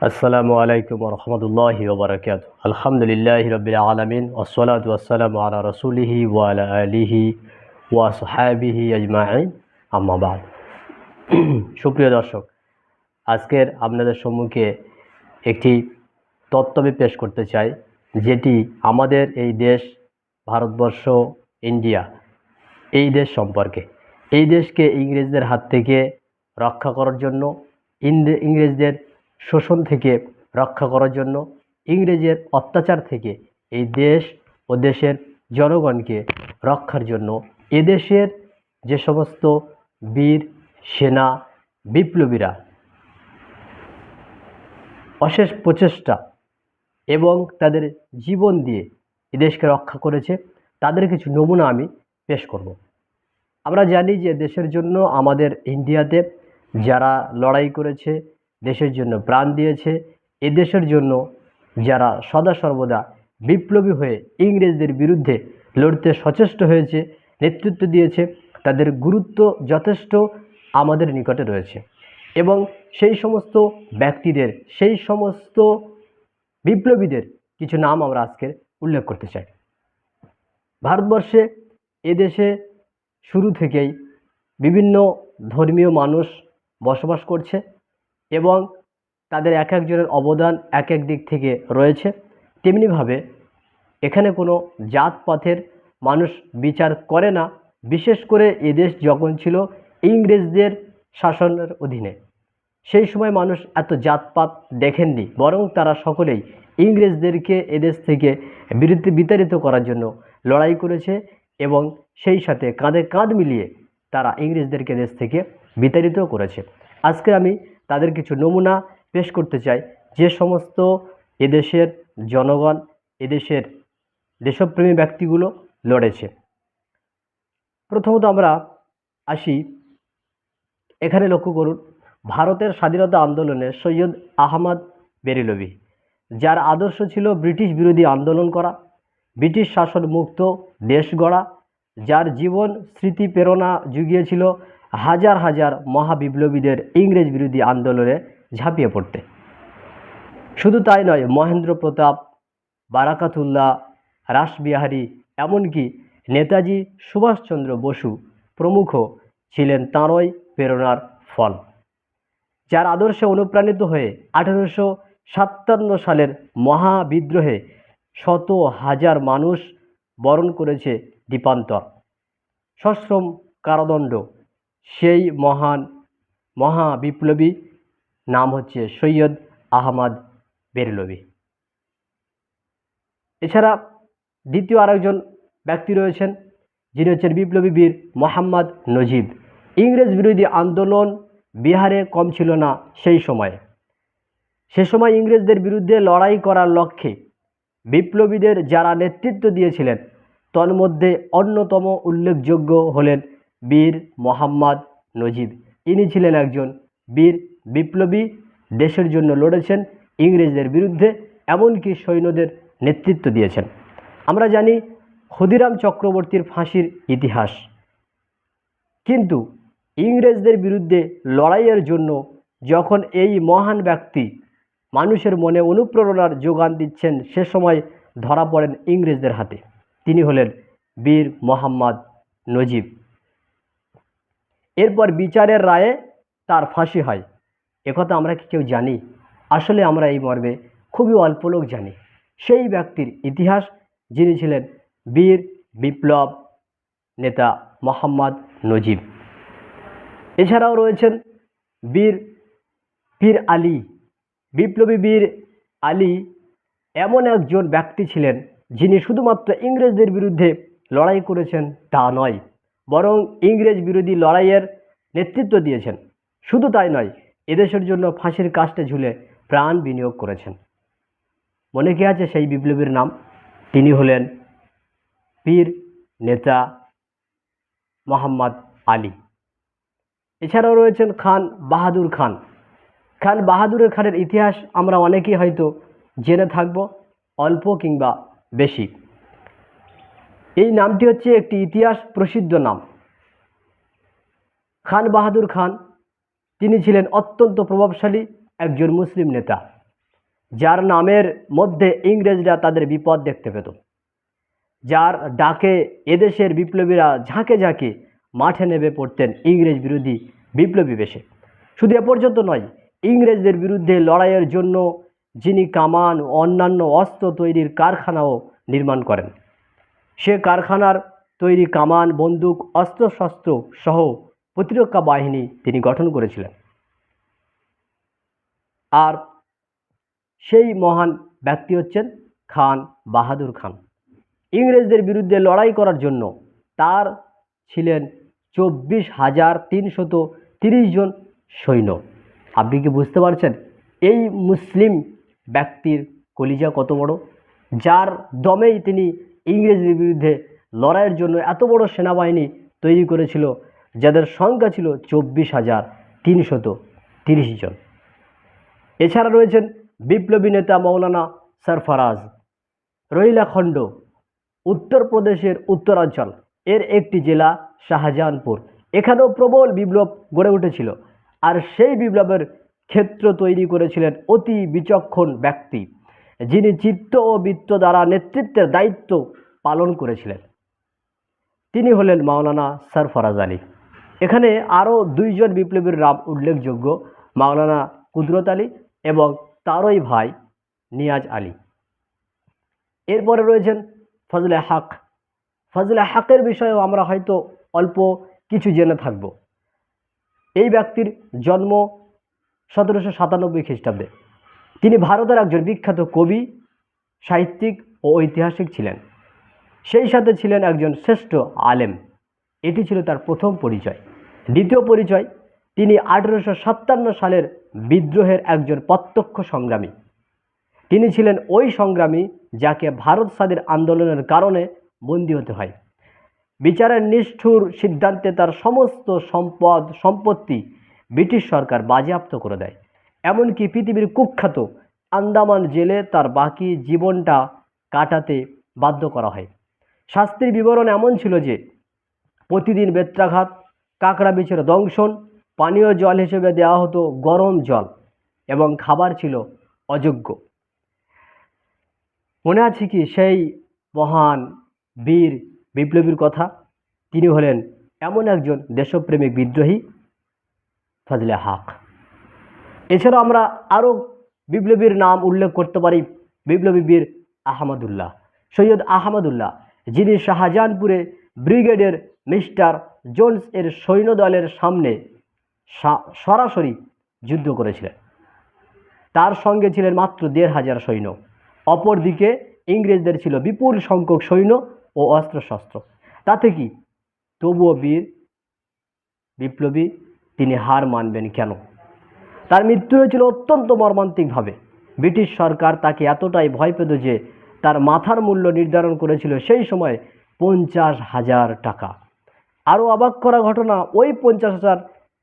আসসালামু আলাইকুম রহমতুল্লাহি ওবরাকাত আলহামদুলিল্লাহ রবিল আলমিন ওসলাত ওয়াসালাম আলা রসুলিহি ওয়ালা আলিহি ওয়া সাহাবিহি আজমাইন। আম্মাবাদ সুপ্রিয় দর্শক, আজকের আপনাদের সম্মুখে একটি তত্ত্ববে পেশ করতে চাই, যেটি আমাদের এই দেশ, ভারতবর্ষ, ইন্ডিয়া, এই দেশ সম্পর্কে। এই দেশকে ইংরেজদের হাত থেকে রক্ষা করার জন্য ইংরে- ইংরেজদের শোষণ থেকে রক্ষা করার জন্য ইংরেজের অত্যাচার থেকে এই দেশ ও দেশের জনগণকে রক্ষার জন্য এদেশের যে সমস্ত বীর, সেনা, বিপ্লবীরা অশেষ প্রচেষ্টা এবং তাদের জীবন দিয়ে এদেশকে রক্ষা করেছে, তাদের কিছু নমুনা আমি পেশ করব। আমরা জানি যে দেশের জন্য আমাদের ইন্ডিয়াতে যারা লড়াই করেছে দেশের জন্য প্রাণ দিয়েছে। এ দেশের জন্য যারা সদা সর্বদা বিপ্লবী হয়ে ইংরেজদের বিরুদ্ধে লড়তে সচেষ্ট হয়েছে, নেতৃত্ব দিয়েছে, তাদের গুরুত্ব যথেষ্ট আমাদের নিকটে রয়েছে। এবং সেই সমস্ত ব্যক্তিদের, সেই সমস্ত বিপ্লবীদের কিছু নাম আমরা আজকে উল্লেখ করতে চাই। ভারতবর্ষে এদেশে শুরু থেকেই বিভিন্ন ধর্মীয় মানুষ বসবাস করছে। এবং তাদের এক একজনের অবদান এক এক দিক থেকে রয়েছে। তেমনিভাবে এখানে কোনো জাতপাতের মানুষ বিচার করে না, বিশেষ করে এদেশ যখন ছিল ইংরেজদের শাসনের অধীনে। সেই সময় মানুষ এত জাতপাত দেখেননি, বরং তারা সকলেই ইংরেজদেরকে এদেশ থেকে বিরুদ্ধে বিতাড়িত করার জন্য লড়াই করেছে এবং সেই সাথে কাঁধে কাঁধ মিলিয়ে তারা ইংরেজদেরকে দেশ থেকে বিতাড়িত করেছে। আজকে আমি তাদের কিছু নমুনা পেশ করতে চাই। যে সমস্ত এদেশের জনগণ, এদেশের দেশপ্রেমী ব্যক্তিগুলো লড়েছে। প্রথমত আমরা আসি, এখানে লক্ষ্য করুন, ভারতের স্বাধীনতা আন্দোলনে সৈয়দ আহমদ বেরিলভি, যার আদর্শ ছিল ব্রিটিশ বিরোধী আন্দোলন করা, ব্রিটিশ শাসন মুক্ত দেশ গড়া, যার জীবন স্মৃতি প্রেরণা জুগিয়েছিল হাজার হাজার মহাবিপ্লবীদের ইংরেজ বিরোধী আন্দোলনে ঝাঁপিয়ে পড়তে। শুধু তাই নয়, মহেন্দ্র প্রতাপ, বারাকাতুল্লাহ, রাসবিহারী, এমনকি নেতাজি সুভাষচন্দ্র বসু প্রমুখ ছিলেন তাঁরই প্রেরণার ফল। যার আদর্শে অনুপ্রাণিত হয়ে আঠেরোশো সাতান্ন সালের মহাবিদ্রোহে শত হাজার মানুষ বরণ করেছে দীপান্তর। সশ্রম কারাদণ্ড সেই মহান মহা বিপ্লবী নাম হচ্ছে সৈয়দ আহমদ বেরলভি এছাড়া দ্বিতীয় আরেকজন ব্যক্তি রয়েছেন, যিনি হচ্ছেন বিপ্লবী বীর মোহাম্মদ নজিব। ইংরেজ বিরোধী আন্দোলন বিহারে কম ছিল না সেই সময়ে। সে সময় ইংরেজদের বিরুদ্ধে লড়াই করার লক্ষ্যে বিপ্লবীদের যারা নেতৃত্ব দিয়েছিলেন, তন্মধ্যে অন্যতম উল্লেখযোগ্য হলেন বীর মোহাম্মদ নজিব। ইনি ছিলেন একজন বীর বিপ্লবী, দেশের জন্য লড়েছেন, ইংরেজদের বিরুদ্ধে এমনকি সৈন্যদের নেতৃত্ব দিয়েছেন। আমরা জানি ক্ষুদিরাম চক্রবর্তীর ফাঁসির ইতিহাস। কিন্তু ইংরেজদের বিরুদ্ধে লড়াইয়ের জন্য যখন এই মহান ব্যক্তি মানুষের মনে অনুপ্রেরণার যোগান দিচ্ছেন, সে সময় ধরা পড়েন ইংরেজদের হাতে। তিনি হলেন বীর মোহাম্মদ নজিব। এরপর বিচারের রায়ে তার ফাঁসি হয়। একথা আমরা কি কেউ জানি? আসলে আমরা এই মর্মে খুবই অল্প লোক জানি। সেই ব্যক্তির ইতিহাস, যিনি ছিলেন বীর বিপ্লব নেতা মোহাম্মদ নজিব। এছাড়াও রয়েছেন বীর পীর আলী। বিপ্লবী বীর আলী এমন একজন ব্যক্তি ছিলেন, যিনি শুধুমাত্র ইংরেজদের বিরুদ্ধে লড়াই করেছেন তা নয়। বরং ইংরেজ বিরোধী লড়াইয়ের নেতৃত্ব দিয়েছেন। শুধু তাই নয়, এদেশের জন্য ফাঁসির কাস্টে ঝুলে প্রাণ বিনিয়োগ করেছেন। মনে কি আছে সেই বিপ্লবীর নাম? তিনি হলেন পীর নেতা মোহাম্মদ আলী। এছাড়াও রয়েছেন খান বাহাদুর খান। খান বাহাদুরের খানের ইতিহাস আমরা অনেকেই হয়তো জেনে থাকব, অল্প কিংবা বেশি। এই নামটি হচ্ছে একটি ইতিহাস প্রসিদ্ধ নাম। খান বাহাদুর খান, তিনি ছিলেন অত্যন্ত প্রভাবশালী একজন মুসলিম নেতা, যার নামের মধ্যে ইংরেজরা তাদের বিপদ দেখতে পেত। যার ডাকে এদেশের বিপ্লবীরা ঝাঁকে ঝাঁকে মাঠে নেমে পড়তেন ইংরেজ বিরোধী বিপ্লবী বেশে। শুধু এ পর্যন্ত নয়, ইংরেজদের বিরুদ্ধে লড়াইয়ের জন্য যিনি কামান অন্যান্য অস্ত্র তৈরির কারখানাও নির্মাণ করেন। সে কারখানার তৈরি কামান, বন্দুক, অস্ত্রশস্ত্র সহ প্রতিরক্ষা বাহিনী তিনি গঠন করেছিলেন। আর সেই মহান ব্যক্তি হচ্ছেন খান বাহাদুর খান। ইংরেজদের বিরুদ্ধে লড়াই করার জন্য তার ছিলেন চব্বিশ হাজার তিনশত তিরিশ জন সৈন্য। আপনি কি বুঝতে পারছেন এই মুসলিম ব্যক্তির কলিজা কত বড়? যার দমেই তিনি ইংরেজদের বিরুদ্ধে লড়াইয়ের জন্য এত বড় সেনাবাহিনী তৈরি করেছিল, যাদের সংখ্যা ছিল চব্বিশ হাজার তিনশত তিরিশ জন। এছাড়া রয়েছেন বিপ্লবী নেতা মৌলানা সরফরাজ রহিলাখণ্ড উত্তরপ্রদেশের উত্তরাঞ্চল, এর একটি জেলা শাহজাহানপুর। এখানেও প্রবল বিপ্লব গড়ে উঠেছিল, আর সেই বিপ্লবের ক্ষেত্র তৈরি করেছিলেন অতি বিচক্ষণ ব্যক্তি। যিনি চিত্ত ও বৃত্ত দ্বারা নেতৃত্বের দায়িত্ব পালন করেছিলেন। তিনি হলেন মাওলানা সরফরাজ আলী। এখানে আরও দুইজন বিপ্লবীর নাম উল্লেখযোগ্য, মাওলানা কুদরত আলী এবং তারই ভাই নিয়াজ আলী। এরপরে রয়েছেন ফজলে হাক। ফজলে হাকের বিষয়েও আমরা হয়তো অল্প কিছু জেনে থাকব। এই ব্যক্তির জন্ম সতেরোশো সাতানব্বই খ্রিস্টাব্দে। তিনি ভারতের একজন বিখ্যাত কবি, সাহিত্যিক ও ঐতিহাসিক ছিলেন। সেই সাথে ছিলেন একজন শ্রেষ্ঠ আলেম। এটি ছিল তার প্রথম পরিচয়। দ্বিতীয় পরিচয়, তিনি আঠেরোশো সাতান্ন সালের বিদ্রোহের একজন প্রত্যক্ষ সংগ্রামী। তিনি ছিলেন ওই সংগ্রামী যাকে ভারত স্বাধীন আন্দোলনের কারণে বন্দী হতে হয়। বিচারের নিষ্ঠুর সিদ্ধান্তে তার সমস্ত সম্পদ, সম্পত্তি ব্রিটিশ সরকার বাজেয়াপ্ত করে দেয়। এমনকি পৃথিবীর কুখ্যাত আন্দামান জেলে তার বাকি জীবনটা কাটাতে বাধ্য করা হয়। শাস্তির বিবরণ এমন ছিল যে, প্রতিদিন বেত্রাঘাত, কাঁকড়া বিছের দংশন, পানীয় জল হিসেবে দেওয়া হতো গরম জল এবং খাবার ছিল অযোগ্য। মনে আছে কি সেই মহান বীর বিপ্লবীর কথা? তিনি হলেন এমন একজন দেশপ্রেমিক বিদ্রোহী, ফজলে হক। এছাড়াও আমরা আরও বিপ্লবীর নাম উল্লেখ করতে পারি বিপ্লবী বীর আহমদুল্লাহ, সৈয়দ আহমদুল্লাহ, যিনি শাহজাহানপুরে ব্রিগেডের মিস্টার জোন্স এর সৈন্যদলের সামনে সরাসরি যুদ্ধ করেছিলেন। তার সঙ্গে ছিলেন মাত্র দেড় হাজার সৈন্য। অপরদিকে ইংরেজদের ছিল বিপুল সংখ্যক সৈন্য ও অস্ত্রশস্ত্র। তাতে কি? তবুও বীর, বিপ্লবী, তিনি হার মানবেন কেন? তার মৃত্যু হয়েছিল অত্যন্ত মর্মান্তিকভাবে। ব্রিটিশ সরকার তাকে এতটাই ভয় পেত যে তার মাথার মূল্য নির্ধারণ করেছিল সেই সময় পঞ্চাশ হাজার টাকা। আরও অবাক করা ঘটনা, ওই পঞ্চাশ হাজার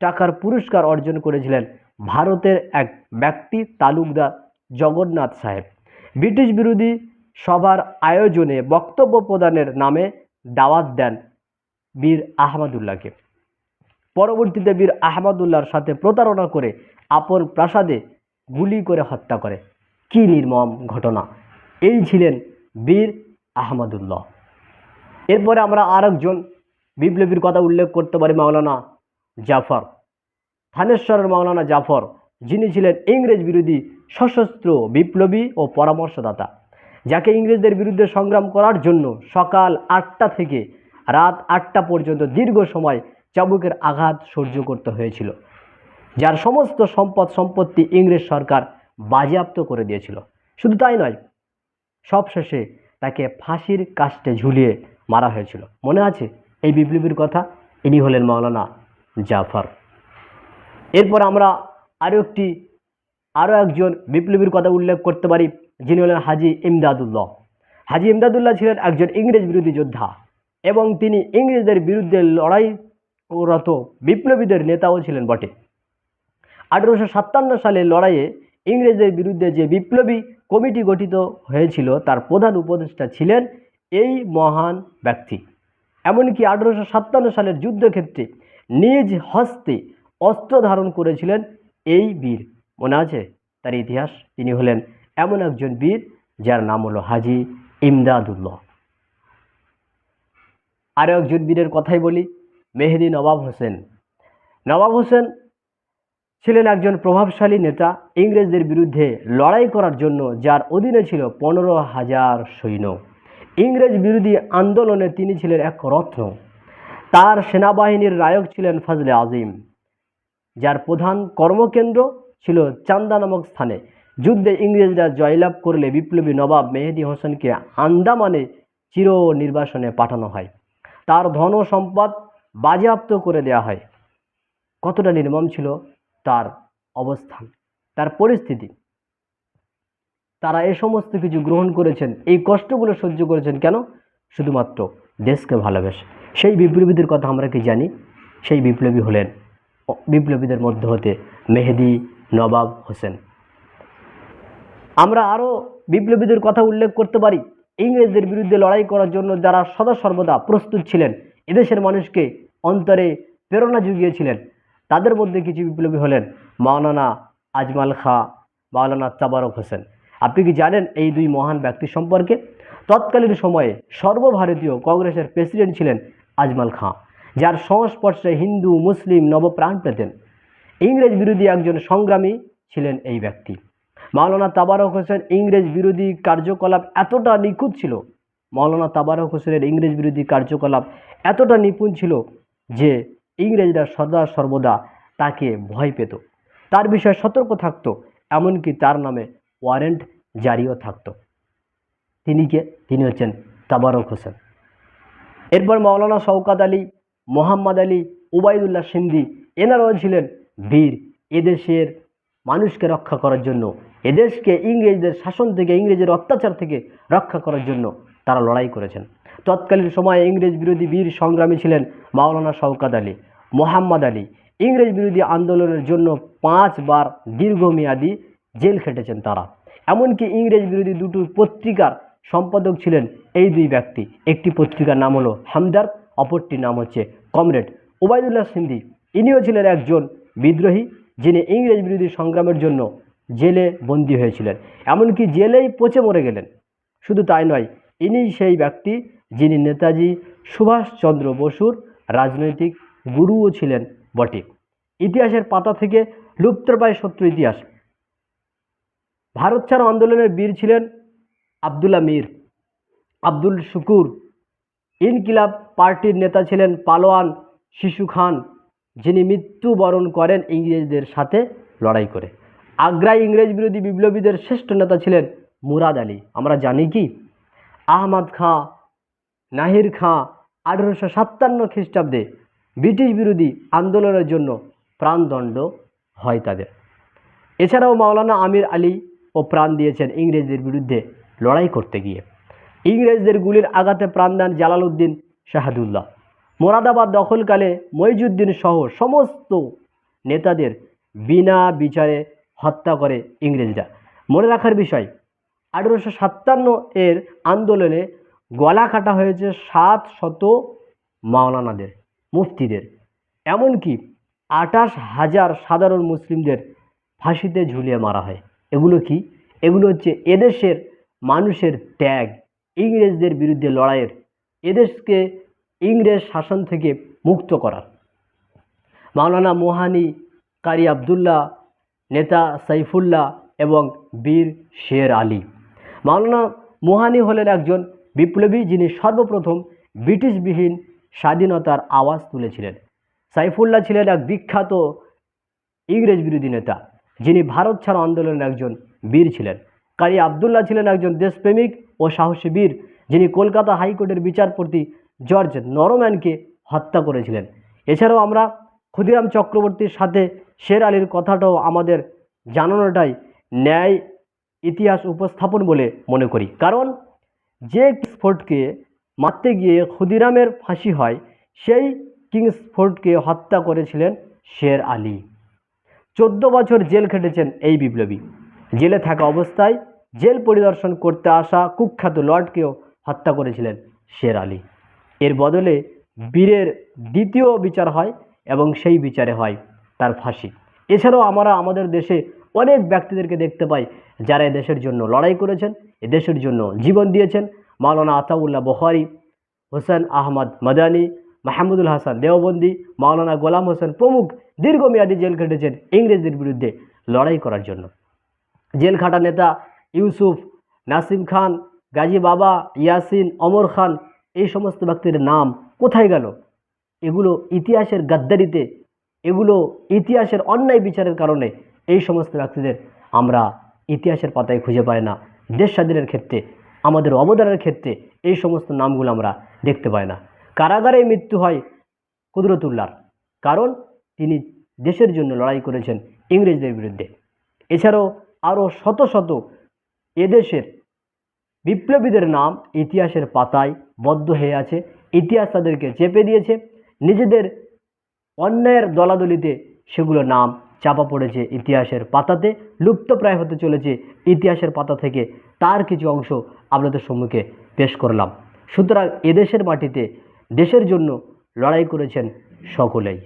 টাকার পুরস্কার অর্জন করেছিলেন ভারতের এক ব্যক্তি, তালুকদার জগন্নাথ সাহেব। ব্রিটিশ বিরোধী সভার আয়োজনে বক্তব্য প্রদানের নামে দাওয়াত দেন বীর আহমদুল্লাহকে। পরবর্তীতে বীর আহমদুল্লাহর সাথে প্রতারণা করে আপন প্রাসাদে গুলি করে হত্যা করে। কি নির্মম ঘটনা। এই ছিলেন বীর আহমদুল্লাহ। এরপরে আমরা আরেকজন বিপ্লবীর কথা উল্লেখ করতে পারি মাওলানা জাফর। থানেশ্বরের মাওলানা জাফর, যিনি ছিলেন ইংরেজ বিরোধী সশস্ত্র বিপ্লবী ও পরামর্শদাতা, যাকে ইংরেজদের বিরুদ্ধে সংগ্রাম করার জন্য সকাল আটটা থেকে রাত আটটা পর্যন্ত দীর্ঘ সময় চাবুকের আঘাত সহ্য করতে হয়েছিল যার সমস্ত সম্পদ সম্পত্তি ইংরেজ সরকার বাজেয়াপ্ত করে দিয়েছিল। শুধু তাই নয় সবশেষে তাকে ফাঁসির কাস্টে ঝুলিয়ে মারা হয়েছিল। মনে আছে এই বিপ্লবীর কথা? ইনি হলেন মাওলানা জাফর। এরপর আমরা আরও একটি আরও একজন বিপ্লবীর কথা উল্লেখ করতে পারি যিনি হলেন হাজি ইমদাদুল্লাহ। হাজি ইমদাদুল্লাহ ছিলেন একজন ইংরেজ বিরোধী যোদ্ধা এবং তিনি ইংরেজদের বিরুদ্ধে লড়াইরত বিপ্লবীদের নেতাও ছিলেন বটে। আঠেরোশো সাতান্ন সালে লড়াইয়ে ইংরেজদের বিরুদ্ধে যে বিপ্লবী কমিটি গঠিত হয়েছিল, তার প্রধান উপদেষ্টা ছিলেন এই মহান ব্যক্তি। এমনকি আঠেরোশো সাতান্ন সালের যুদ্ধক্ষেত্রে নিজ হস্তে অস্ত্র ধারণ করেছিলেন এই বীর। মনে আছে? তার ইতিহাস? তিনি হলেন এমন একজন বীর, যার নাম হলো হাজি ইমদাদুল্লাহ। আরও একজন বীরের কথাই বলি মেহেদি নবাব হোসেন। নবাব হোসেন ছিলেন একজন প্রভাবশালী নেতা ইংরেজদের বিরুদ্ধে লড়াই করার জন্য, যার অধীনে ছিল পনেরো হাজার সৈন্য। ইংরেজ বিরোধী আন্দোলনে তিনি ছিলেন এক রত্ন। তার সেনাবাহিনীর নায়ক ছিলেন ফজলে আজিম, যার প্রধান কর্মকেন্দ্র ছিল চান্দা নামক স্থানে। যুদ্ধে ইংরেজরা জয়লাভ করলে বিপ্লবী নবাব মেহেদি হোসেনকে আন্দামানে চির নির্বাসনে পাঠানো হয়। তার ধন সম্পদ বাজেয়াপ্ত করে দেওয়া হয়। কতটা নির্মম ছিল তার অবস্থান, তার পরিস্থিতি। তারা এ সমস্ত কিছু গ্রহণ করেছেন, এই কষ্টগুলো সহ্য করেছেন কেন? শুধুমাত্র দেশকে ভালোবেসে। সেই বিপ্লবীদের কথা আমরা কি জানি? সেই বিপ্লবী হলেন বিপ্লবীদের মধ্যে হতে মেহেদি নবাব হোসেন। আমরা আরও বিপ্লবীদের কথা উল্লেখ করতে পারি। ইংরেজদের বিরুদ্ধে লড়াই করার জন্য যারা সদা সর্বদা প্রস্তুত ছিলেন, এদেশের মানুষকে অন্তরে প্রেরণা জুগিয়েছিলেন। তাদের মধ্যে কিছু বিপ্লবী হলেন মাওলানা আজমাল খা, মাওলানা তাবারক হোসেন। আপনি কি জানেন এই দুই মহান ব্যক্তি সম্পর্কে? তৎকালীন সময়ে সর্বভারতীয় কংগ্রেসের প্রেসিডেন্ট ছিলেন আজমাল খাঁ, যার সংস্পর্শে হিন্দু, মুসলিম নবপ্রাণ পেতেন। ইংরেজ বিরোধী একজন সংগ্রামী ছিলেন এই ব্যক্তি। মাওলানা তাবারক হোসেন ইংরেজ বিরোধী কার্যকলাপ এতটা নিখুঁত ছিল, মাওলানা তাবারক হোসেনের ইংরেজ বিরোধী কার্যকলাপ এতটা নিপুণ ছিল যে ইংরেজরা সদা সর্বদা তাকে ভয় পেত। তার বিষয়ে সতর্ক থাকতো, এমনকি তার নামে ওয়ারেন্ট জারিও থাকতো। তিনি কে? তিনি হচ্ছেন তাবারক হোসেন। এরপর মাওলানা শওকাত আলী, মোহাম্মদ আলী উবাইদুল্লাহ সিন্ধি এনারাও ছিলেন বীর এদেশের মানুষকে রক্ষা করার জন্য, এদেশকে ইংরেজদের শাসন থেকে, ইংরেজের অত্যাচার থেকে রক্ষা করার জন্য তারা লড়াই করেছেন। তৎকালীন সময়ে ইংরেজ বিরোধী বীর সংগ্রামী ছিলেন মাওলানা শওকাত আলী, মোহাম্মদ আলী। ইংরেজ বিরোধী আন্দোলনের জন্য পাঁচবার দীর্ঘমেয়াদী জেল খেটেছেন তারা। এমনকি ইংরেজ বিরোধী দুটো পত্রিকার সম্পাদক ছিলেন এই দুই ব্যক্তি। একটি পত্রিকার নাম হলো হামদার অপরটির নাম হচ্ছে কমরেড। ওবায়দুল্লাহ সিন্ধি, ইনিও ছিলেন একজন বিদ্রোহী, যিনি ইংরেজ বিরোধী সংগ্রামের জন্য জেলে বন্দী হয়েছিলেন। এমনকি জেলেই পচে মরে গেলেন। শুধু তাই নয় ইনি সেই ব্যক্তি যিনি নেতাজি সুভাষচন্দ্র বসুর রাজনৈতিক গুরুও ছিলেন বটে। ইতিহাসের পাতা থেকে লুপ্তপ্রায় সত্য ইতিহাস। ভারত ছাড়ো আন্দোলনের বীর ছিলেন আবদুল্লা মীর, আব্দুল শুকুর। ইনকিলাব পার্টির নেতা ছিলেন পালোয়ান শিশু খান, যিনি মৃত্যুবরণ করেন ইংরেজদের সাথে লড়াই করে। আগ্রায় ইংরেজ বিরোধী বিপ্লবীদের শ্রেষ্ঠ নেতা ছিলেন মুরাদ আলী। আমরা জানি কি? আহমদ খাঁ নাহির খাঁ আঠেরোশো সাতান্ন খ্রিস্টাব্দে ব্রিটিশ বিরোধী আন্দোলনের জন্য প্রাণদণ্ড হয় তাদের। এছাড়াও মাওলানা আমির আলী ও প্রাণ দিয়েছেন ইংরেজদের বিরুদ্ধে লড়াই করতে গিয়ে। ইংরেজদের গুলির আঘাতে প্রাণ দেন জালালউদ্দিন শাহাদুল্লাহ। মোরাদাবাদ দখলকালে মইজুদ্দিন সহ সমস্ত নেতাদের বিনা বিচারে হত্যা করে ইংরেজরা। মনে রাখার বিষয়, আঠেরোশো সাতান্ন এর আন্দোলনে গলা কাটা হয়েছে সাত শত মাওলানাদের, মুফতিদের। এমনকি আঠাশ হাজার সাধারণ মুসলিমদের ফাঁসিতে ঝুলিয়ে মারা হয়। এগুলো কি? এগুলো হচ্ছে এদেশের মানুষের ত্যাগ। ইংরেজদের বিরুদ্ধে লড়াইয়ের, এদেশকে ইংরেজ শাসন থেকে মুক্ত করার। মাওলানা মোহানি কারি আবদুল্লাহ, নেতা সাইফুল্লাহ এবং বীর শের আলী। মাওলানা মোহানি হলেন একজন বিপ্লবী যিনি সর্বপ্রথম ব্রিটিশবিহীন স্বাধীনতার আওয়াজ তুলেছিলেন, সাইফুল্লাহ ছিলেন এক বিখ্যাত ইংরেজ বিরোধী নেতা, যিনি ভারত ছাড়া আন্দোলনের একজন বীর ছিলেন। কারি আবদুল্লাহ ছিলেন একজন দেশপ্রেমিক ও সাহসী বীর, যিনি কলকাতা হাইকোর্টের বিচারপতি জর্জ নরম্যানকে হত্যা করেছিলেন। এছাড়াও আমরা ক্ষুদিরাম চক্রবর্তীর সাথে শের আলীর কথাটাও আমাদের জানানোটাই ন্যায় ইতিহাস উপস্থাপন বলে মনে করি। কারণ যে কিংসফোর্ডকে মারতে গিয়ে ক্ষুদিরামের ফাঁসি হয়, সেই কিংসফোর্ডকে হত্যা করেছিলেন শের আলী। চোদ্দ বছর জেল খেটেছেন এই বিপ্লবী। জেলে থাকা অবস্থায় জেল পরিদর্শন করতে আসা কুখ্যাত লর্ডকেও হত্যা করেছিলেন শের আলী। এর বদলে বীরের দ্বিতীয় বিচার হয় এবং সেই বিচারে হয় তার ফাঁসি। এছাড়াও আমরা আমাদের দেশে অনেক ব্যক্তিদেরকে দেখতে পাই যারা দেশের জন্য লড়াই করেছেন, এ দেশের জন্য জীবন দিয়েছেন মাওলানা আতাউল্লাহ বখারি, হোসেন আহমদ মাদানি, মাহমুদুল হাসান দেওবন্দি, মাওলানা গোলাম হোসেন প্রমুখ দীর্ঘমেয়াদী জেল খেটেছেন ইংরেজদের বিরুদ্ধে লড়াই করার জন্য। জেল খাটা নেতা ইউসুফ, নাসিম খান, গাজী বাবা, ইয়াসিন অমর খান, এই সমস্ত ব্যক্তির নাম কোথায় গেল? এগুলো ইতিহাসের গাদ্দারিতে, এগুলো ইতিহাসের অন্যায় বিচারের কারণে এই সমস্ত ব্যক্তিদের আমরা ইতিহাসের পাতায় খুঁজে পাই না। দেশ স্বাধীনের ক্ষেত্রে আমাদের অবদানের ক্ষেত্রে এই সমস্ত নামগুলো আমরা দেখতে পাই না। কারাগারে মৃত্যু হয় কুদরতুল্লার, কারণ তিনি দেশের জন্য লড়াই করেছেন ইংরেজদের বিরুদ্ধে। এছাড়াও আরও শত শত এদেশের বিপ্লবীদের নাম ইতিহাসের পাতায় বদ্ধ হয়ে আছে। ইতিহাস তাদেরকে চেপে দিয়েছে। নিজেদের অন্যায়ের দলাদলিতে সেগুলো নাম চাপা পড়েছে ইতিহাসের পাতাতে লুপ্তপ্রায় হতে চলেছে ইতিহাসের পাতা থেকে। তার কিছু অংশ আপনাদের সম্মুখে পেশ করলাম। সুতরাং এদেশের মাটিতে দেশের জন্য লড়াই করেছেন সকলেই।